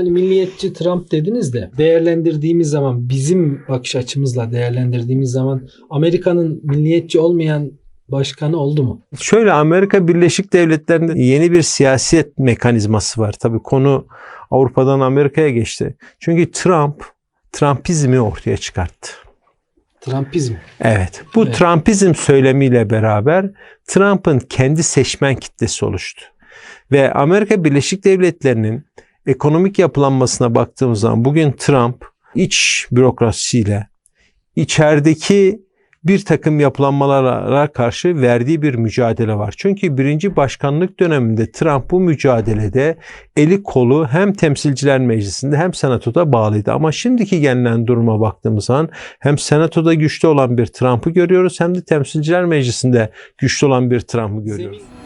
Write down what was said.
Hani milliyetçi Trump dediniz de değerlendirdiğimiz zaman bizim bakış açımızla değerlendirdiğimiz zaman Amerika'nın milliyetçi olmayan başkanı oldu mu? Şöyle Amerika Birleşik Devletleri'nde yeni bir siyaset mekanizması var. Tabii konu Avrupa'dan Amerika'ya geçti. Çünkü Trump Trumpizmi ortaya çıkarttı. Trumpizm. Evet. Bu Evet. Trumpizm söylemiyle beraber Trump'ın kendi seçmen kitlesi oluştu. Ve Amerika Birleşik Devletleri'nin ekonomik yapılanmasına baktığımız zaman bugün Trump iç bürokrasiyle içerideki bir takım yapılanmalara karşı verdiği bir mücadele var. Çünkü birinci başkanlık döneminde Trump bu mücadelede eli kolu hem temsilciler meclisinde hem senatoda bağlıydı. Ama şimdiki gelinen duruma baktığımız zaman hem senatoda güçlü olan bir Trump'ı görüyoruz hem de temsilciler meclisinde güçlü olan bir Trump'ı görüyoruz. Zemin-